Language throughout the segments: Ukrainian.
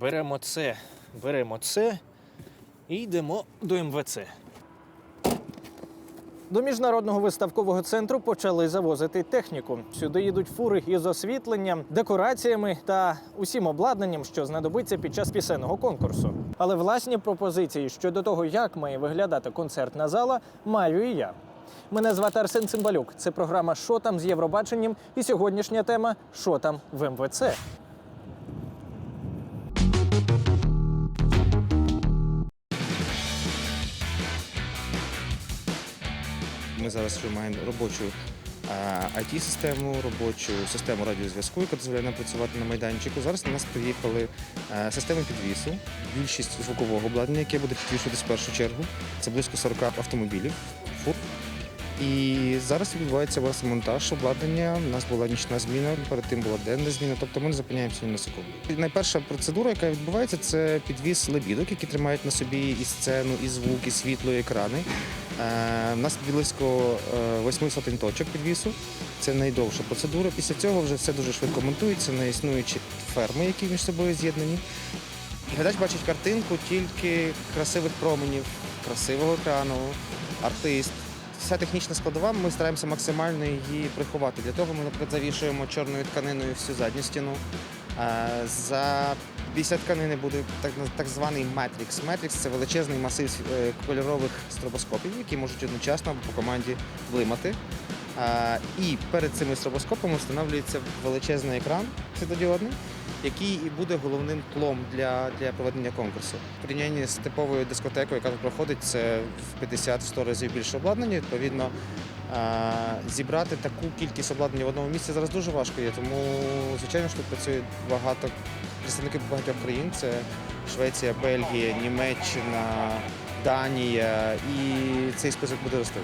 Беремо це, беремо це і йдемо до МВЦ. До міжнародного виставкового центру почали завозити техніку. Сюди їдуть фури із освітленням, декораціями та усім обладнанням, що знадобиться під час пісенного конкурсу. Але власні пропозиції щодо того, як має виглядати концертна зала, маю і я. Мене звати Арсен Цимбалюк. Це програма Що там з Євробаченням? І сьогоднішня тема Що там в МВЦ. Ми зараз вже маємо робочу it систему робочу систему радіозв'язку, яка дозволяє нам працювати на майданчику. Зараз на нас приїхали системи підвісу, більшість звукового обладнання, яке буде підвішуватись в першу чергу. Це близько 40 автомобілів. Фур. І зараз відбувається власне монтаж обладнання. У нас була нічна зміна, перед тим була денна зміна, тобто ми не зупиняємося ні на секунду. Найперша процедура, яка відбувається, це підвіз лебідок, які тримають на собі і сцену, і звук, і світло, і екрани. Е, У нас близько е, восьми сотень точок підвісу. Це найдовша процедура. Після цього вже все дуже швидко монтується на існуючі ферми, які між собою з'єднані. Глядач бачить картинку тільки красивих променів, красивого екрану, артист. Вся технічна складова, ми стараємося максимально її приховати. Для того ми, наприклад, завішуємо чорною тканиною всю задню стіну. Е, За після тканини буде так, так званий Matrix. Matrix – це величезний масив е, кольорових стробоскопів, які можуть одночасно по команді блимати. І перед цими стробоскопами встановлюється величезний екран світодіодний, який і буде головним тлом для, для проведення конкурсу. В порівнянні з типовою дискотекою, яка тут проходить, це в 50-100 разів більше обладнання. Відповідно, зібрати таку кількість обладнання в одному місці зараз дуже важко є. Тому, звичайно, що тут працює багато представників багатьох країн. Це Швеція, Бельгія, Німеччина, Данія. І цей список буде рости.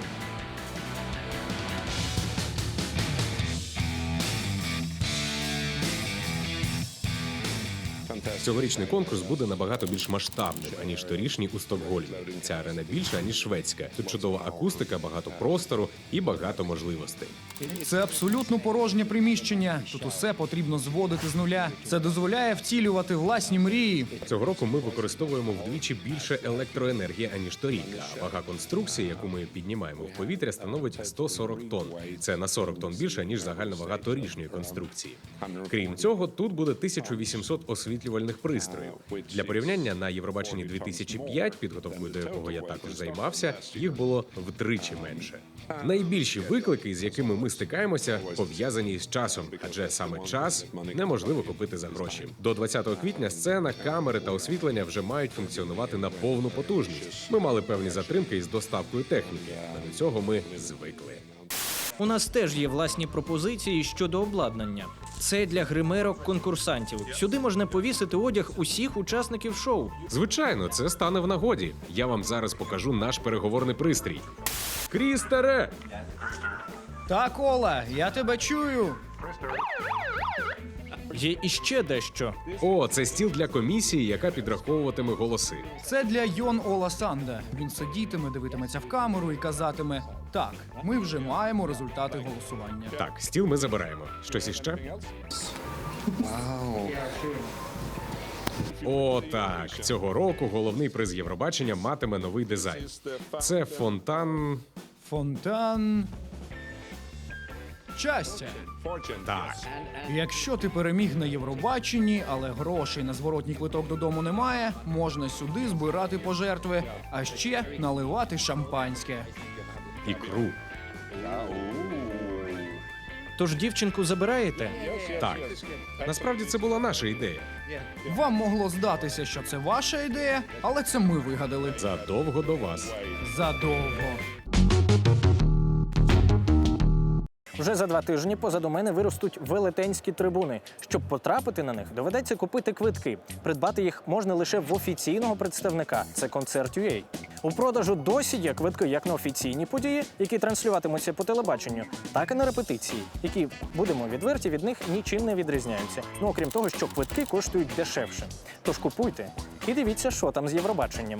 Цьогорічний конкурс буде набагато більш масштабним аніж торішній у Стокгольмі. Ця арена більша ніж шведська. Тут чудова акустика, багато простору і багато можливостей. Це абсолютно порожнє приміщення. Тут усе потрібно зводити з нуля. Це дозволяє втілювати власні мрії. Цього року ми використовуємо вдвічі більше електроенергії аніж торік. А вага конструкції, яку ми піднімаємо в повітря, становить 140 тонн. Це на 40 тонн більше ніж загальна вага торішньої конструкції. Крім цього, тут буде 1800 освітлювальних пристроїв. Для порівняння на Євробаченні 2005, підготовкою до якого я також займався, їх було втричі менше. Найбільші виклики, з якими ми стикаємося, пов'язані з часом, адже саме час неможливо купити за гроші. До 20 квітня сцена, камери та освітлення вже мають функціонувати на повну потужність. Ми мали певні затримки із доставкою техніки, але до цього ми звикли. У нас теж є власні пропозиції щодо обладнання. Це для гримерок конкурсантів. Сюди можна повісити одяг усіх учасників шоу. Звичайно, це стане в нагоді. Я вам зараз покажу наш переговорний пристрій. Крістере! Так, Ола, я тебе чую. Є іще дещо. О, це стіл для комісії, яка підраховуватиме голоси. Це для Йон Ола Санда. Він сидітиме, дивитиметься в камеру і казатиме: Так, ми вже маємо результати голосування. Так, стіл ми забираємо. Щось іще? О, так. Цього року головний приз Євробачення матиме новий дизайн. Це фонтан. Фонтан. Щастя. Так. Якщо ти переміг на Євробаченні, але грошей на зворотній квиток додому немає, можна сюди збирати пожертви, а ще наливати шампанське. Ікру. Тож дівчинку забираєте? Так. Насправді це була наша ідея. Вам могло здатися, що це ваша ідея, але це ми вигадали Задовго до вас. задовго. Вже за два тижні позаду мене виростуть велетенські трибуни. Щоб потрапити на них, доведеться купити квитки. Придбати їх можна лише в офіційного представника. Це концерт.ua. У продажу досі є квитки як на офіційні події, які транслюватимуться по телебаченню, так і на репетиції, які будемо відверті від них нічим не відрізняються. Ну окрім того, що квитки коштують дешевше. Тож купуйте і дивіться, що там з Євробаченням.